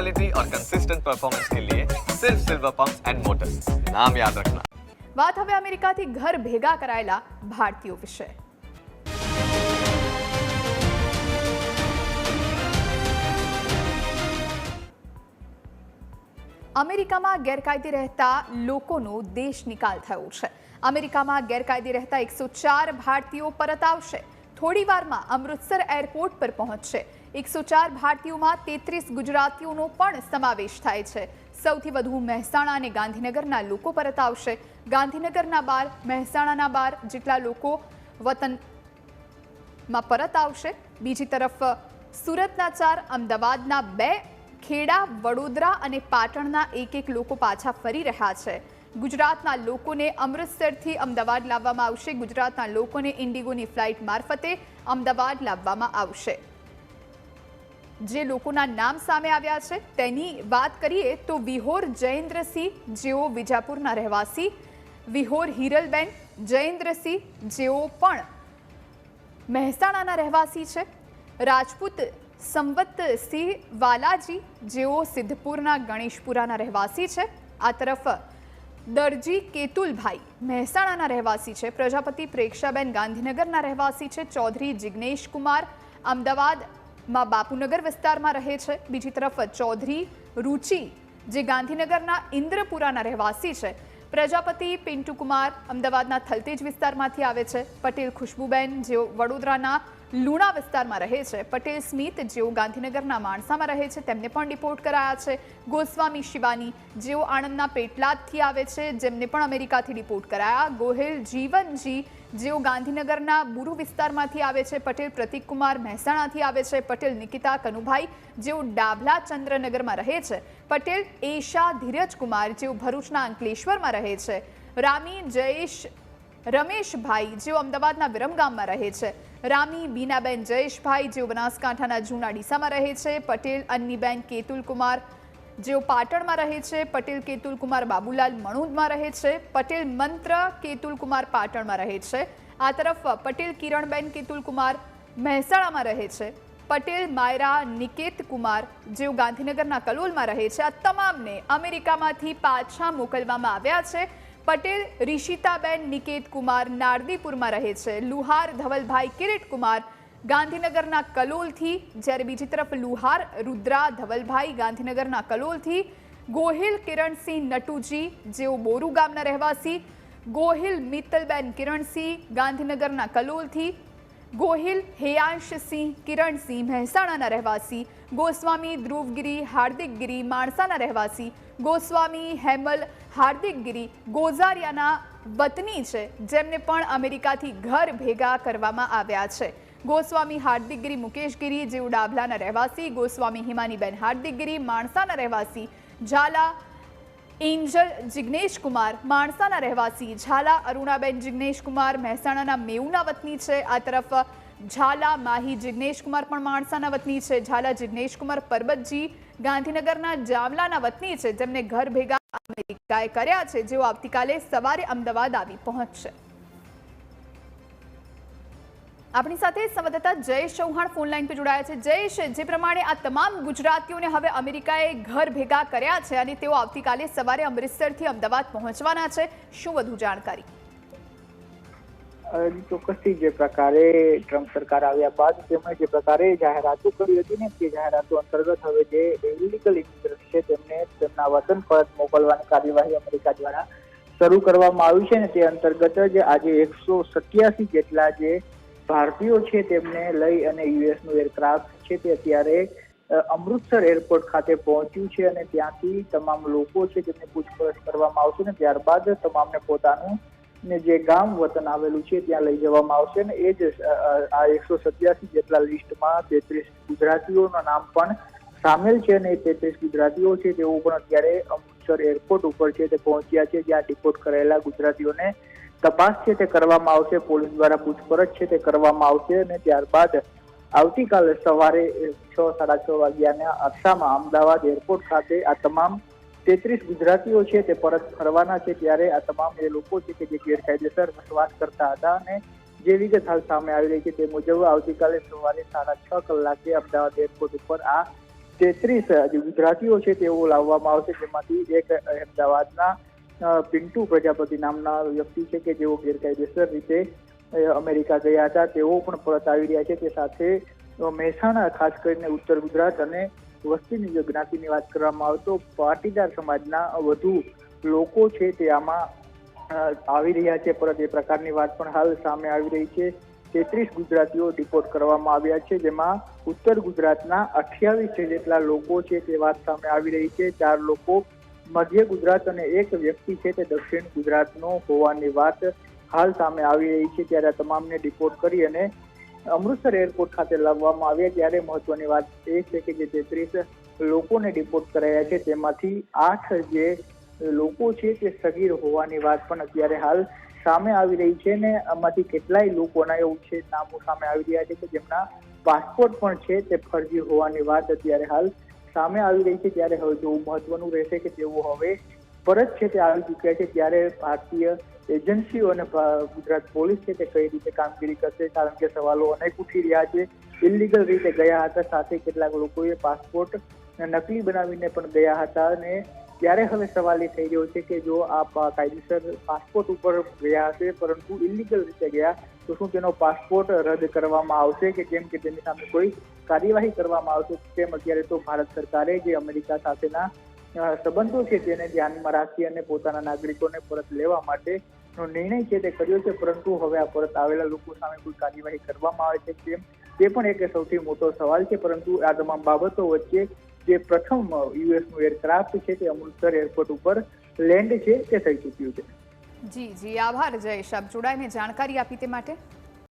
Quality और consistent performance के लिए सिर्फ सिल्वर पंप एंड मोटर्स नाम याद रखना વાત હવે અમેરિકાથી ઘર ભેગા કરાયેલા ભારતીયો વિશે અમેરિકામાં ગેરકાયદે રહેતા લોકોનો દેશ નિકાલ થયો છે અમેરિકામાં ગેરકાયદે રહેતા એકસો ચાર ભારતીયો પરત આવશે થોડી વારમાં અમૃતસર એરપોર્ટ પર પહોંચશે એકસો ચાર ભારતીયોમાં તેત્રીસ ગુજરાતીઓનો પણ સમાવેશ થાય છે. સૌથી વધુ મહેસાણા અને ગાંધીનગરના લોકો પરત આવશે. ગાંધીનગરના બાર, મહેસાણાના બાર જેટલા લોકો વતનમાં પરત આવશે. બીજી તરફ, સુરતના ચાર, અમદાવાદના બે, ખેડા, વડોદરા અને પાટણના એક એક લોકો પાછા ફરી રહ્યા છે. ગુજરાતના લોકોને અમૃતસરથી અમદાવાદ લાવવામાં આવશે. ગુજરાતના લોકોને ઇન્ડિગોની ફ્લાઇટ મારફતે અમદાવાદ લાવવામાં આવશે. જે લોકોના નામ સામે આવ્યા છે, તેની વાત કરીએ તો વિહોર જયેન્દ્રસિંહ, જેઓ વિજાપુરના રહેવાસી, વિહોર હિરલબેન જયેન્દ્રસિંહ, જેઓ પણ મહેસાણાના રહેવાસી છે, રાજપૂત સંવતસિંહ વાલાજી, જેઓ સિદ્ધપુરના ગણેશપુરાના રહેવાસી છે, આ તરફ દરજી કેતુલભાઈ મહેસાણાના રહેવાસી છે, પ્રજાપતિ પ્રેક્ષાબેન ગાંધીનગરના રહેવાસી છે, ચૌધરી જિગ્નેશ કુમાર અમદાવાદમાં બાપુનગર વિસ્તારમાં રહે છે. બીજી તરફ ચૌધરી રુચિ, જે ગાંધીનગરના ઇન્દ્રપુરાના રહેવાસી છે. પ્રજાપતિ પિન્ટુ કુમાર અમદાવાદના થલતેજ વિસ્તારમાંથી આવે છે. પટેલ ખુશ્બુબેન, જેઓ વડોદરાના લુણા વિસ્તારમાં રહે છે. પટેલ સ્મિત જેઓ ગાંધીનગરના માણસામાં રહે છે, તેમને પણ ડિપોર્ટ કરાયા છે. ગોસ્વામી શિવાની જેઓ આણંદના પેટલાદથી આવે છે, જેમને પણ અમેરિકાથી ડિપોર્ટ કરાયા. ગોહિલ જીવનજી જેઓ ગાંધીનગરના બુરુ વિસ્તારમાંથી આવે છે, પટેલ પ્રતિકકુમાર મહેસાણાથી આવે છે, પટેલ નિકિતા કનુભાઈ જેઓ ડાભલા ચંદ્રનગરમાં રહે છે, પટેલ એશા ધીરજ કુમાર જેઓ ભરૂચના અંકલેશ્વરમાં રહે છે, રામી જયેશ રમેશભાઈ, જેઓ અમદાવાદના વિરમગામમાં રહે છે. રામી, બીનાબેન, જયેશભાઈ, જેઓ બનાસકાંઠાના જૂના ડીસામાં રહે છે. પટેલ, અન્નીબેન, કેતુલકુમાર, જેઓ પાટણમાં રહે છે. પટેલ, કેતુલકુમાર, બાબુલાલ મણુદમાં રહે છે. પટેલ મંત્ર, કેતુલકુમાર પાટણમાં રહે છે. આ તરફ પટેલ કિરણબેન, કેતુલકુમાર મહેસાણામાં રહે છે. પટેલ માયરા, નિકેત કુમાર, જેઓ ગાંધીનગરના કલોલમાં રહે છે. આ તમામને અમેરિકામાંથી પાછા મોકલવામાં આવ્યા છે. પટેલ, રિશિતાબેન, નિકેત કુમાર, નારદીપુરમાં રહે છે. લુહાર, ધવલભાઈ કિરીટ કુમાર ગાંધીનગરના કલોલથી, જ્યારે બીજી તરફ લુહાર, રુદ્રા, ધવલભાઈ ગાંધીનગરના કલોલથી, ગોહિલ, કિરણસિંહ, નટુજી જેઓ બોરુ ગામના રહેવાસી, ગોહિલ, મિત્તલબેન કિરણસિંહ ગાંધીનગરના કલોલથી ગોહિલ હેયાંશસિંહ કિરણસિંહ મહેસાણાના રહેવાસી, ગોસ્વામી, ધ્રુવગીરી, હાર્દિકગીરી માણસાના રહેવાસી, ગોસ્વામી, હેમલ, હાર્દિકગીરી ગોઝારિયાના વતની છે, જેમને પણ અમેરિકાથી ઘર ભેગા કરવામાં આવ્યા છે. ગોસ્વામી હાર્દિકગીરી મુકેશગીરી જેઓ ડાભલાના રહેવાસી, ગોસ્વામી હિમાનીબેન હાર્દિકગીરી માણસાના રહેવાસી, ઝાલા એન્જલ જિગ્નેશ કુમાર માણસાના રહેવાસી. ઝાલા, અરુણાબેન જિગ્નેશ કુમાર મહેસાણાના મેઉના વતની છે. આ તરફ ઝાલા, માહી જિગ્નેશ કુમાર પણ માણસાના વતની છે. ઝાલા જિગ્નેશ કુમાર પરબતજી ગાંધીનગરના જામલાના વતની છે. જેમને ઘર ભેગા અમેરિકાએ કર્યા છે. જેઓ આવતીકાલે સવારે અમદાવાદ આવી પહોંચશે. આપણી સાથે સંવાદદાતા જયેશ ચૌહાણ ફોન લાઈન પર જોડાયા છે. જયેશ, જે પ્રમાણે આ તમામ ગુજરાતીઓને હવે અમેરિકાએ ઘર ભેગા કર્યા છે અને તેઓ આવતીકાલે સવારે અમૃતસરથી અમદાવાદ પહોંચવાના છે. શું વધુ જાણકારી? ચોક્કસથી જે પ્રકારે ટ્રમ્પ સરકાર આવ્યા બાદ તેમણે જે પ્રકારે જાહેરાતો કરી હતી ને તે જાહેરાતો અંતર્ગત હવે જે ઇલિગલ ઇમિગ્રન્ટ છે તેમને તેમના વતન પરત મોકલવાની કાર્યવાહી અમેરિકા દ્વારા શરૂ કરવામાં આવી છે ને તે અંતર્ગત જ આજે એકસો સત્યાસી જેટલા જે ભારતીયો છે તેમને લઈ અને યુએસનું એરક્રાફ્ટ છે તે અત્યારે અમૃતસર એરપોર્ટ ખાતે પહોંચ્યું છે અને ત્યાંથી તમામ લોકો છે તેમને પૂછપરછ કરવામાં આવશે ને ત્યારબાદ તમામને પોતાનું ને જે ગામ વતન આવેલું છે ત્યાં લઈ જવામાં આવશે ને એ જ આ એકસો સત્યાસી જેટલા લિસ્ટમાં તેત્રીસ ગુજરાતીઓના નામ પણ સામેલ છે અને તેત્રીસ ગુજરાતીઓ છે તેઓ પણ અત્યારે અમૃતસર એરપોર્ટ ઉપર છે તે પહોંચ્યા છે, જ્યાં ડિપોર્ટ કરેલા ગુજરાતીઓને તપાસ છે તે કરવામાં આવશે, પોલીસ દ્વારા પૂછપરછ છે તે કરવામાં આવશે અને ત્યારબાદ આવતીકાલે સવારે છ, સાડા છ વાગ્યાના અરસામાં અમદાવાદ એરપોર્ટ ખાતે આ તમામ તેત્રીસ ગુજરાતીઓ છે તે પરત ફરવાના છે ત્યારે આ તમામ એ લોકો છે કે જે ગેરકાયદેસર વસવાટ કરતા હતા અને જે વિગત હાલ સામે આવી રહી છે તે મુજબ આવતીકાલે સવારે સાડા છ કલાકે અમદાવાદ એરપોર્ટ ઉપર આ તેત્રીસ ગુજરાતીઓ છે તેઓ લાવવામાં આવશે, જેમાંથી એક અમદાવાદના પિન્ટુ પ્રજાપતિ નામના વ્યક્તિ છે કે જેઓ ગેરકાયદેસર રીતે અમેરિકા ગયા હતા. તેઓ પણ પરત આવી રહ્યા છે. તે સાથે મહેસાણા ખાસ કરીને ઉત્તર ગુજરાત અને વસ્તીની જો જ્ઞાતિની વાત કરવામાં આવે તો પાટીદાર સમાજના વધુ લોકો છે તે આમાં આવી રહ્યા છે. પરત એ પ્રકારની વાત પણ હાલ સામે આવી રહી છે. તેત્રીસ ગુજરાતીઓ ડિપોર્ટ કરવામાં આવ્યા છે, જેમાં ઉત્તર ગુજરાતના અઠ્યાવીસ જેટલા લોકો છે તે વાત સામે આવી રહી છે. ચાર લોકો મધ્ય ગુજરાત અને એક વ્યક્તિ છે તે દક્ષિણ ગુજરાતનો હોવાની વાત હાલ સામે આવી રહી છે. ત્યારે તમામને ડિપોર્ટ કરી અને અમૃતસર એરપોર્ટ ખાતે લાવવામાં આવ્યા. ત્યારે મહત્વની વાત એ છે કે જે તેત્રીસ લોકોને ડિપોર્ટ કરાયા છે, તેમાંથી આઠ જે લોકો છે તે સગીર હોવાની વાત પણ અત્યારે હાલ સામે આવી રહી છે ને આમાંથી કેટલાય લોકોના એવું છે, નામો સામે આવી રહ્યા છે કે જેમના પાસપોર્ટ પણ છે તે ફરજી હોવાની વાત અત્યારે હાલ સામે આવી રહી છે ત્યારે હવે જોવું મહત્વનું રહેશે કે તેઓ હવે પરત છે તે આવી ચૂક્યા છે ત્યારે ભારતીય એજન્સીઓ અને ગુજરાત પોલીસ છે તે કઈ રીતે કામગીરી કરશે? કારણ કે સવાલો અનેક ઉઠી રહ્યા છે. ઇલીગલ રીતે ગયા હતા, સાથે કેટલાક લોકોએ પાસપોર્ટ નકલી બનાવીને પણ ગયા હતા અને ત્યારે હવે સવાલ એ થઈ રહ્યો છે કે જો આ કાયદેસર પાસપોર્ટ ઉપર ગયા હશે, પરંતુ ઇલીગલ રીતે ગયા તો શું તેનો પાસપોર્ટ રદ કરવામાં આવશે કે કેમ કે તેની સામે કોઈ કાર્યવાહી કરવામાં આવશે તેમ અત્યારે તો ભારત સરકારે જે અમેરિકા સાથેના સંબંધો છે તેને ધ્યાનમાં રાખી અને પોતાના નાગરિકોને પરત લેવા માટે નો નિર્ણય છે તે કર્યો છે, પરંતુ હવે આ પરત આવેલા લોકો સામે કોઈ કાર્યવાહી કરવામાં આવે છે તેમ તે પણ એક સૌથી મોટો સવાલ છે, પરંતુ આ તમામ બાબતો વચ્ચે જે પ્રથમ યુએસનું એરક્રાફ્ટ છે તે અમૃતસર એરપોર્ટ ઉપર લેન્ડ છે તે થઈ ચૂક્યું છે. જી જી આભાર. જયેશ આપ જોડાઈને જાણકારી આપી તે માટે.